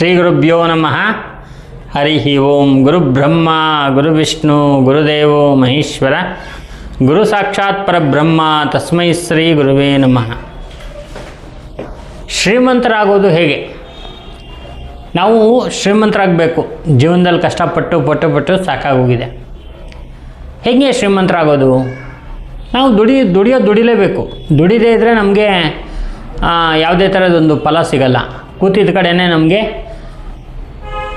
ಶ್ರೀ ಗುರುಭ್ಯೋ ನಮಃ. ಹರಿ ಓಂ ಗುರುಬ್ರಹ್ಮ ಗುರುವಿಷ್ಣು ಗುರುದೇವೋ ಮಹೇಶ್ವರ. ಗುರು ಸಾಕ್ಷಾತ್ ಪರಬ್ರಹ್ಮ ತಸ್ಮೈ ಶ್ರೀ ಗುರುವೇ ನಮಃ. ಶ್ರೀಮಂತರಾಗೋದು ಹೇಗೆ? ನಾವು ಶ್ರೀಮಂತರಾಗಬೇಕು. ಜೀವನದಲ್ಲಿ ಕಷ್ಟಪಟ್ಟು, ಪಟ್ಟು ಪಟ್ಟು ಸಾಕಾಗೋಗಿದೆ. ಹೇಗೆ ಶ್ರೀಮಂತರಾಗೋದು? ನಾವು ದುಡಿ, ದುಡಿಯೋ ದುಡಿಲೇಬೇಕು. ದುಡಿದೇ ಇದ್ದರೆ ನಮಗೆ ಯಾವುದೇ ಥರದೊಂದು ಫಲ ಸಿಗಲ್ಲ. ಕೂತಿದ್ದ ಕಡೆಯೇ ನಮಗೆ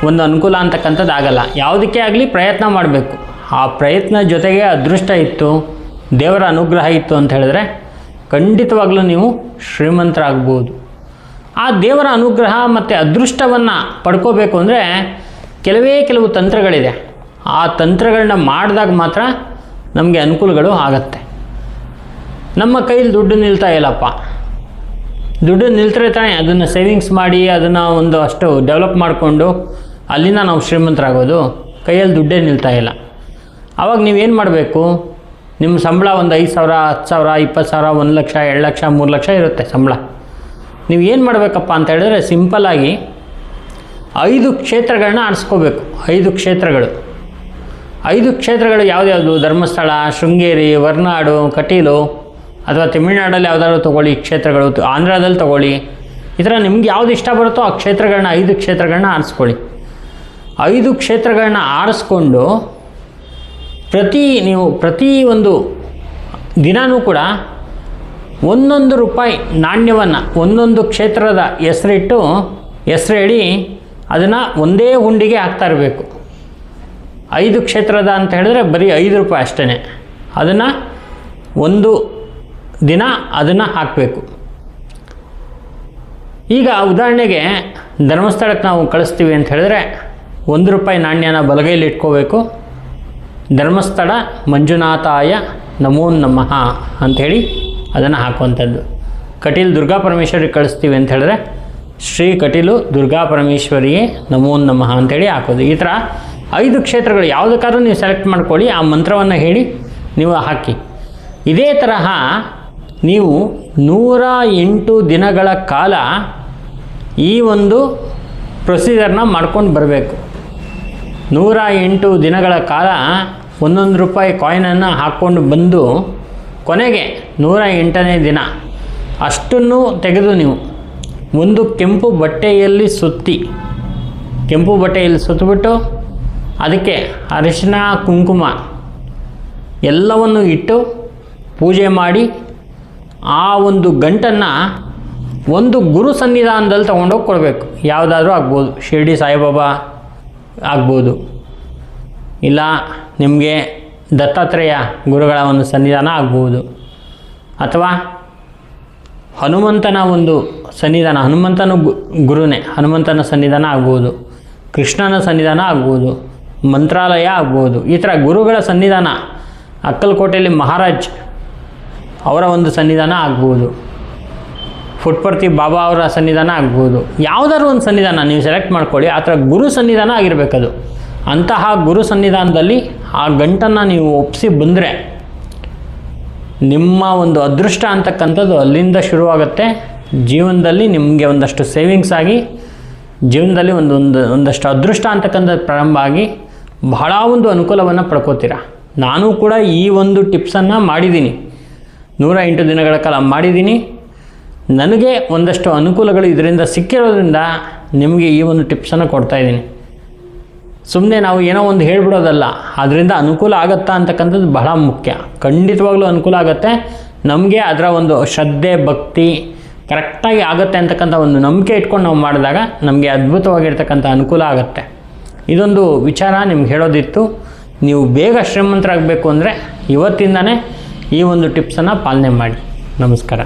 ಒಂದು ಅನುಕೂಲ ಅಂತಕ್ಕಂಥದ್ದು ಆಗಲ್ಲ. ಯಾವುದಕ್ಕೆ ಆಗಲಿ ಪ್ರಯತ್ನ ಮಾಡಬೇಕು. ಆ ಪ್ರಯತ್ನ ಜೊತೆಗೆ ಅದೃಷ್ಟ ಇತ್ತು, ದೇವರ ಅನುಗ್ರಹ ಇತ್ತು ಅಂತ ಹೇಳಿದ್ರೆ ಖಂಡಿತವಾಗ್ಲೂ ನೀವು ಶ್ರೀಮಂತರಾಗ್ಬೋದು. ಆ ದೇವರ ಅನುಗ್ರಹ ಮತ್ತು ಅದೃಷ್ಟವನ್ನು ಪಡ್ಕೋಬೇಕು ಅಂದರೆ ಕೆಲವೇ ಕೆಲವು ತಂತ್ರಗಳಿದೆ. ಆ ತಂತ್ರಗಳನ್ನ ಮಾಡಿದಾಗ ಮಾತ್ರ ನಮಗೆ ಅನುಕೂಲಗಳು ಆಗತ್ತೆ. ನಮ್ಮ ಕೈಲಿ ದುಡ್ಡು ನಿಲ್ತಾ ಇಲ್ಲಪ್ಪ. ದುಡ್ಡು ನಿಲ್ತರೆ ತಾನೆ ಅದನ್ನು ಸೇವಿಂಗ್ಸ್ ಮಾಡಿ, ಅದನ್ನು ಒಂದು ಅಷ್ಟು ಡೆವಲಪ್ ಮಾಡಿಕೊಂಡು ಅಲ್ಲಿಂದ ನಾವು ಶ್ರೀಮಂತರಾಗೋದು ಕೈಯಲ್ಲಿ ದುಡ್ಡೇ ನಿಲ್ತಾ ಇಲ್ಲ. ಆವಾಗ ನೀವೇನು ಮಾಡಬೇಕು? ನಿಮ್ಮ ಸಂಬಳ ಒಂದು ಐದು ಸಾವಿರ, ಹತ್ತು ಸಾವಿರ, ಇಪ್ಪತ್ತು ಸಾವಿರ, ಒಂದು ಲಕ್ಷ, ಎರಡು ಲಕ್ಷ, ಮೂರು ಲಕ್ಷ ಇರುತ್ತೆ ಸಂಬಳ. ನೀವು ಏನು ಮಾಡಬೇಕಪ್ಪ ಅಂತ ಹೇಳಿದ್ರೆ ಸಿಂಪಲ್ಲಾಗಿ ಐದು ಕ್ಷೇತ್ರಗಳನ್ನ ಆರಿಸ್ಕೋಬೇಕು. ಐದು ಕ್ಷೇತ್ರಗಳು. ಐದು ಕ್ಷೇತ್ರಗಳು ಯಾವ್ದ್ಯಾವುದು ಧರ್ಮಸ್ಥಳ, ಶೃಂಗೇರಿ ವರ್ನಾಡು ಕಟೀಲು ಅಥವಾ ತಮಿಳುನಾಡಲ್ಲಿ ಯಾವುದಾದ್ರು ತೊಗೊಳ್ಳಿ ಕ್ಷೇತ್ರಗಳು ಆಂಧ್ರದಲ್ಲಿ ತೊಗೊಳ್ಳಿ. ಈ ಥರ ನಿಮ್ಗೆ ಯಾವ್ದು ಇಷ್ಟ ಬರುತ್ತೋ ಆ ಕ್ಷೇತ್ರಗಳನ್ನ ಐದು ಕ್ಷೇತ್ರಗಳನ್ನ ಆರಿಸ್ಕೊಳ್ಳಿ. ಐದು ಕ್ಷೇತ್ರಗಳನ್ನ ಆರಿಸ್ಕೊಂಡು ಪ್ರತಿ ನೀವು ಪ್ರತಿ ಒಂದು ದಿನವೂ ಕೂಡ ಒಂದೊಂದು ರೂಪಾಯಿ ನಾಣ್ಯವನ್ನು, ಒಂದೊಂದು ಕ್ಷೇತ್ರದ ಹೆಸರಿಟ್ಟು ಹೆಸರು ಹೇಳಿ ಅದನ್ನು ಒಂದೇ ಹುಂಡಿಗೆ ಹಾಕ್ತಾ ಇರಬೇಕು. ಐದು ಕ್ಷೇತ್ರದ ಅಂತ ಹೇಳಿದ್ರೆ ಬರೀ ಐದು ರೂಪಾಯಿ ಅಷ್ಟೇ ಅದನ್ನು ಒಂದು ದಿನ ಅದನ್ನು ಹಾಕಬೇಕು. ಈಗ ಉದಾಹರಣೆಗೆ ಧರ್ಮಸ್ಥಳಕ್ಕೆ ನಾವು ಕಳಿಸ್ತೀವಿ ಅಂತ ಹೇಳಿದ್ರೆ ಒಂದು ರೂಪಾಯಿ ನಾಣ್ಯನ ಬಲಗೈಲಿ ಇಟ್ಕೋಬೇಕು. ಧರ್ಮಸ್ಥಳ ಮಂಜುನಾಥಾಯ ನಮೋ ನಮಃ ಅಂಥೇಳಿ ಅದನ್ನು ಹಾಕುವಂಥದ್ದು. ಕಟೀಲ್ ದುರ್ಗಾ ಪರಮೇಶ್ವರಿಗೆ ಕಳಿಸ್ತೀವಿ ಅಂತ ಹೇಳಿದ್ರೆ ಶ್ರೀ ಕಟೀಲು ದುರ್ಗಾ ಪರಮೇಶ್ವರಿಗೆ ನಮೋ ನಮಃ ಅಂಥೇಳಿ ಹಾಕೋದು. ಈ ಥರ ಐದು ಕ್ಷೇತ್ರಗಳು ಯಾವುದಕ್ಕಾದ್ರೂ ನೀವು ಸೆಲೆಕ್ಟ್ ಮಾಡ್ಕೊಳ್ಳಿ, ಆ ಮಂತ್ರವನ್ನು ಹೇಳಿ ನೀವು ಹಾಕಿ. ಇದೇ ತರಹ ನೀವು ನೂರ ಎಂಟು ದಿನಗಳ ಕಾಲ ಈ ಒಂದು ಪ್ರೊಸೀಜರ್ನ ಮಾಡ್ಕೊಂಡು ಬರಬೇಕು. ನೂರ ಎಂಟು ದಿನಗಳ ಕಾಲ ಒಂದೊಂದು ರೂಪಾಯಿ ಕಾಯಿನನ್ನು ಹಾಕ್ಕೊಂಡು ಬಂದು ಕೊನೆಗೆ ನೂರ ಎಂಟನೇ ದಿನ. ಅಷ್ಟನ್ನು ತೆಗೆದು ನೀವು. ಒಂದು ಕೆಂಪು ಬಟ್ಟೆಯಲ್ಲಿ ಸುತ್ತಿ. ಕೆಂಪು ಬಟ್ಟೆಯಲ್ಲಿ ಸುತ್ತಿಬಿಟ್ಟು ಅದಕ್ಕೆ ಅರಿಶಿನ, ಕುಂಕುಮ ಎಲ್ಲವನ್ನು ಇಟ್ಟು ಪೂಜೆ ಮಾಡಿ ಆ ಒಂದು ಗಂಟನ್ನು ಒಂದು ಗುರು ಸನ್ನಿಧಾನದಲ್ಲಿ ತೊಗೊಂಡೋಗಿ ಕೊಡಬೇಕು. ಯಾವುದಾದ್ರೂ ಆಗ್ಬೋದು. ಶಿರ್ಡಿ ಸಾಯಿಬಾಬಾ ಆಗ್ಬೋದು. ಇಲ್ಲ, ನಿಮಗೆ ದತ್ತಾತ್ರೇಯ ಗುರುಗಳ ಒಂದು ಸನ್ನಿಧಾನ ಆಗ್ಬೋದು. ಅಥವಾ ಹನುಮಂತನ ಒಂದು ಸನ್ನಿಧಾನ, ಹನುಮಂತನ ಗುರುನೇ, ಹನುಮಂತನ ಸನ್ನಿಧಾನ ಆಗ್ಬೋದು. ಕೃಷ್ಣನ ಸನ್ನಿಧಾನ ಆಗ್ಬೋದು. ಮಂತ್ರಾಲಯ ಆಗ್ಬೋದು. ಈ ಥರ ಗುರುಗಳ ಸನ್ನಿಧಾನ, ಅಕ್ಕಲಕೋಟೆಯಲ್ಲಿ ಮಹಾರಾಜ್ ಅವರ ಒಂದು ಸನ್ನಿಧಾನ ಆಗ್ಬೋದು. ಫುಟ್ಪರ್ತಿ ಬಾಬಾ ಅವರ ಸನ್ನಿಧಾನ ಆಗ್ಬೋದು. ಯಾವುದಾದ್ರು ಒಂದು ಸನ್ನಿಧಾನ ನೀವು ಸೆಲೆಕ್ಟ್ ಮಾಡ್ಕೊಳ್ಳಿ, ಆ ಥರ ಗುರು ಸನ್ನಿಧಾನ ಆಗಿರಬೇಕದು. ಅಂತಹ ಗುರು ಸನ್ನಿಧಾನದಲ್ಲಿ ಆ ಗಂಟನ್ನು ನೀವು ಒಪ್ಪಿಸಿ ಬಂದರೆ ನಿಮ್ಮ ಒಂದು ಅದೃಷ್ಟ ಅಂತಕ್ಕಂಥದ್ದು ಅಲ್ಲಿಂದ ಶುರುವಾಗುತ್ತೆ. ಜೀವನದಲ್ಲಿ ನಿಮಗೆ ಒಂದಷ್ಟು ಸೇವಿಂಗ್ಸ್ ಆಗಿ, ಜೀವನದಲ್ಲಿ ಒಂದು ಒಂದು, ಒಂದಷ್ಟು ಅದೃಷ್ಟ ಅಂತಕ್ಕಂಥದ್ದು ಪ್ರಾರಂಭ ಆಗಿ ಬಹಳ ಒಂದು ಅನುಕೂಲವನ್ನು ಪಡ್ಕೋತೀರ. ನಾನು ಕೂಡ ಈ ಒಂದು ಟಿಪ್ಸನ್ನು ಮಾಡಿದ್ದೀನಿ. ನೂರ ಎಂಟು ದಿನಗಳ ಕಾಲ ಮಾಡಿದ್ದೀನಿ. ನನಗೆ ಒಂದಷ್ಟು ಅನುಕೂಲಗಳು ಇದರಿಂದ ಸಿಕ್ಕಿರೋದ್ರಿಂದ ನಿಮಗೆ ಈ ಒಂದು ಟಿಪ್ಸನ್ನು ಕೊಡ್ತಾ ಇದ್ದೀನಿ. ಸುಮ್ಮನೆ ನಾವು ಏನೋ ಒಂದು ಹೇಳ್ಬಿಡೋದಲ್ಲ ಅದರಿಂದ ಅನುಕೂಲ ಆಗುತ್ತಾ ಅಂತಕ್ಕಂಥದ್ದು ಬಹಳ ಮುಖ್ಯ. ಖಂಡಿತವಾಗ್ಲೂ ಅನುಕೂಲ ಆಗುತ್ತೆ. ನಮಗೆ ಅದರ ಒಂದು ಶ್ರದ್ಧೆ, ಭಕ್ತಿ ಕರೆಕ್ಟಾಗಿ ಆಗುತ್ತೆ ಅಂತಕ್ಕಂಥ ಒಂದು ನಂಬಿಕೆ ಇಟ್ಕೊಂಡು ನಾವು ಮಾಡಿದಾಗ ನಮಗೆ ಅದ್ಭುತವಾಗಿರ್ತಕ್ಕಂಥ ಅನುಕೂಲ ಆಗುತ್ತೆ. ಇದೊಂದು ವಿಚಾರ ನಿಮ್ಗೆ ಹೇಳೋದಿತ್ತು. ನೀವು ಬೇಗ ಶ್ರೀಮಂತರಾಗಬೇಕು ಅಂದರೆ ಇವತ್ತಿಂದನೇ ಈ ಒಂದು ಟಿಪ್ಸನ್ನು ಪಾಲನೆ ಮಾಡಿ. ನಮಸ್ಕಾರ.